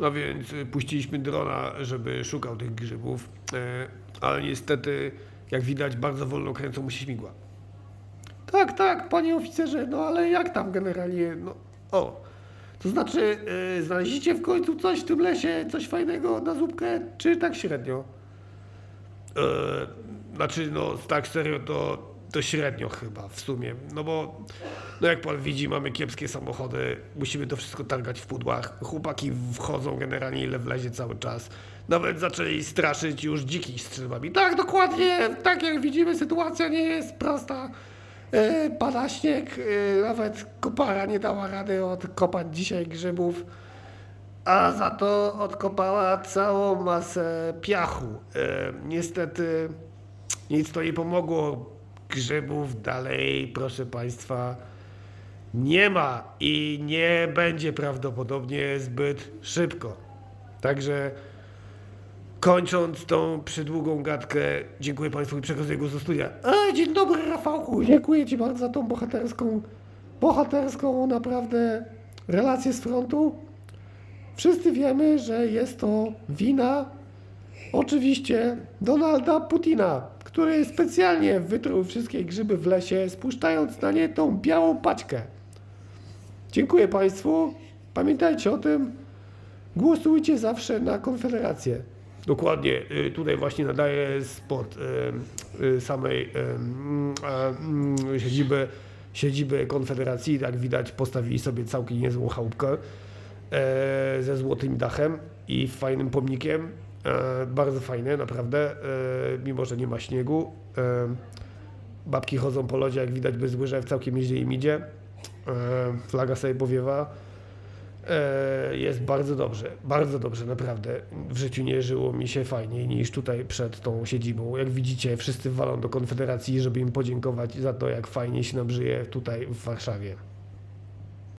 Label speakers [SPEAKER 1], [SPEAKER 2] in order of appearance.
[SPEAKER 1] No więc y, puściliśmy drona, żeby szukał tych grzybów, e, ale niestety, jak widać, bardzo wolno kręcą mu się śmigła. Tak, tak, panie oficerze, no ale jak tam generalnie, no, o, to znaczy, y, znaleźliście w końcu coś w tym lesie, coś fajnego na zupkę, czy tak średnio? E, znaczy, no tak serio to, to średnio chyba w sumie. No bo, no jak pan widzi, mamy kiepskie samochody, musimy to wszystko targać w pudłach. Chłopaki wchodzą generalnie ile wlezie cały czas. Nawet zaczęli straszyć już dziki strzybami. Tak, dokładnie, tak jak widzimy, sytuacja nie jest prosta. E, pada śnieg, e, nawet kopara nie dała rady odkopać dzisiaj grzybów a za to odkopała całą masę piachu. E, niestety nic to nie pomogło. Grzybów dalej, proszę Państwa, nie ma i nie będzie prawdopodobnie zbyt szybko. Także kończąc tą przydługą gadkę, dziękuję Państwu i przekazuję głos do studia. Dzień dobry Rafałku, dziękuję Ci bardzo za tą bohaterską, bohaterską naprawdę relację z frontu. Wszyscy wiemy, że jest to wina oczywiście Donalda Putina, który specjalnie wytruł wszystkie grzyby w lesie, spuszczając na nie tą białą paćkę. Dziękuję Państwu. Pamiętajcie o tym. Głosujcie zawsze na Konfederację. Dokładnie, y, tutaj właśnie nadaję spod y, y, samej mm, siedziby, siedziby Konfederacji. Jak widać, postawili sobie całkiem niezłą chałupkę e, ze złotym dachem i fajnym pomnikiem. E, bardzo fajne, naprawdę, e, mimo że nie ma śniegu. E, babki chodzą po lodzie, jak widać, bez łyżew, całkiem nieźle im idzie. Flaga sobie powiewa. Jest bardzo dobrze, bardzo dobrze, naprawdę. W życiu nie żyło mi się fajniej niż tutaj przed tą siedzibą. Jak widzicie, wszyscy walą do Konfederacji, żeby im podziękować za to, jak fajnie się nam żyje tutaj w Warszawie.